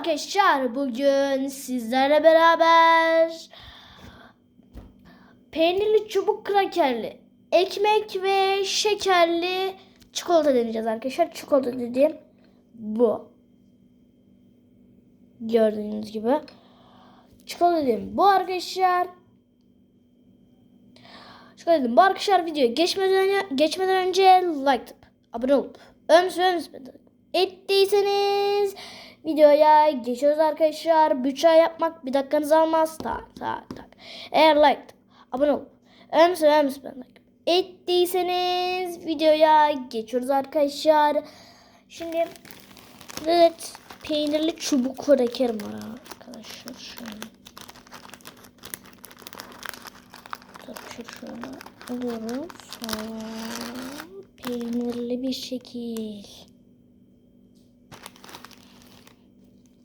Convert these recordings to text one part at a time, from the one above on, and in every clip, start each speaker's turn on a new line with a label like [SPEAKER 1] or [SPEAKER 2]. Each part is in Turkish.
[SPEAKER 1] arkadaşlar bugün sizlerle beraber peynirli çubuk krakerli ekmek ve şekerli çikolata deneyeceğiz arkadaşlar. Çikolata dediğim bu. Gördüğünüz gibi. Çikolata dediğim bu arkadaşlar. Çikolata dediğim bu arkadaşlar videoya geçmeden önce, geçmeden önce like atıp abone olup ömsüz ömsüz ettiyseniz videoya geçiyoruz arkadaşlar. Bütçe yapmak bir dakikanızı almaz. Tak tak tak. Eğer like abone olup ömsüz ömsüz ettiyseniz videoya geçiyoruz arkadaşlar. Şimdi evet peynirli çubuk kraker var arkadaşlar. Şöyle. Arkadaşlar şöyle alıyoruz. Sonra peynirli bir şekil.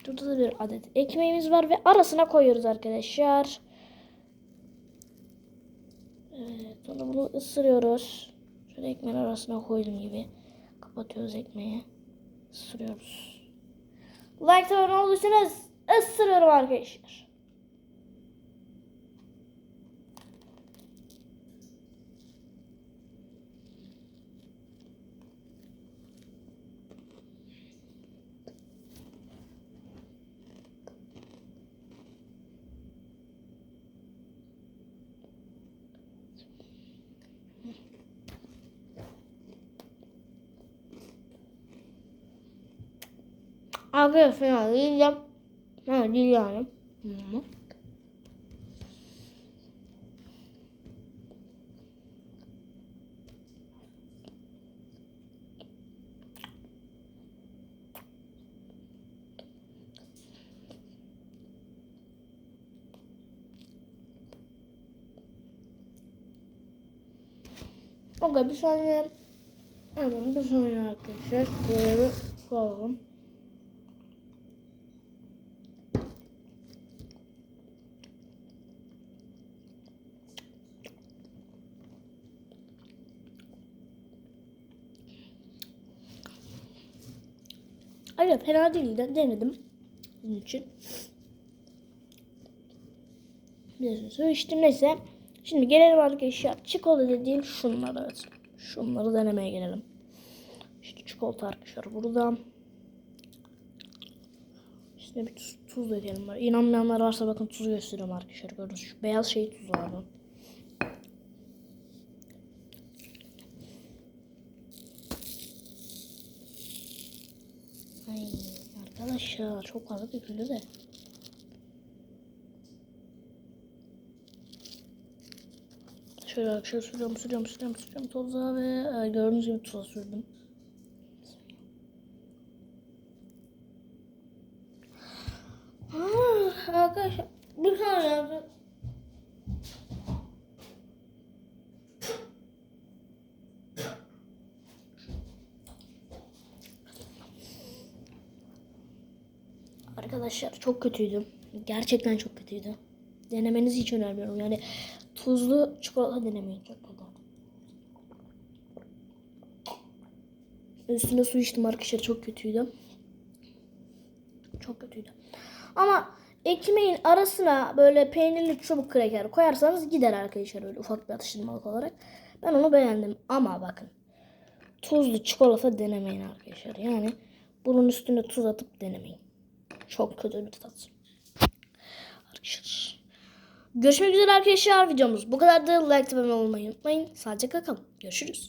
[SPEAKER 1] Burada da bir adet ekmeğimiz var ve arasına koyuyoruz arkadaşlar. Evet, sonra bunu ısırıyoruz. Şöyle ekmeğin arasına koydum gibi. Kapatıyoruz ekmeği. Isırıyoruz. Like abone olursanız ısırıyorum arkadaşlar. Arkadaşlar ya. Ha. Hı. Okey bir saniye. Hemen bir saniye arkadaşlar. Böyle koyalım. Aynen fena değil de denedim. Bunun için. Biliyorsunuz su içtim neyse. Şimdi gelelim arkadaşlar. Çikolata dediğim şunlar evet. Şunları denemeye gelelim. İşte çikolata arkadaşlar burada. Üstüne bir tuz, tuz dökelim. Var. İnanmayanlar varsa bakın tuz gösteriyorum arkadaşlar. Gördünüz şu beyaz şey tuz abi. Arkadaşlar çok fazla döküldü de. Şöyle arkadaşlar sürüyorum sürüyorum sürüyorum sürüyorum toza ve e, gördüğünüz gibi tuza sürdüm. Ah, arkadaşlar bir saniye. Arkadaşlar çok kötüydü. Gerçekten çok kötüydü. Denemenizi hiç önermiyorum. Yani tuzlu çikolata denemeyin. Çok kötü. Üstüne su içtim arkadaşlar. Çok kötüydü. Çok kötüydü. Ama ekmeğin arasına böyle peynirli çubuk kraker koyarsanız gider arkadaşlar öyle ufak bir atıştırmalık olarak. Ben onu beğendim. Ama bakın. Tuzlu çikolata denemeyin arkadaşlar. Yani bunun üstüne tuz atıp denemeyin. Çok kötü bir tat. Arkadaşlar. Görüşmek üzere arkadaşlar videomuz. Bu kadar da like ve olmayı unutmayın. Sadece kalın. Görüşürüz.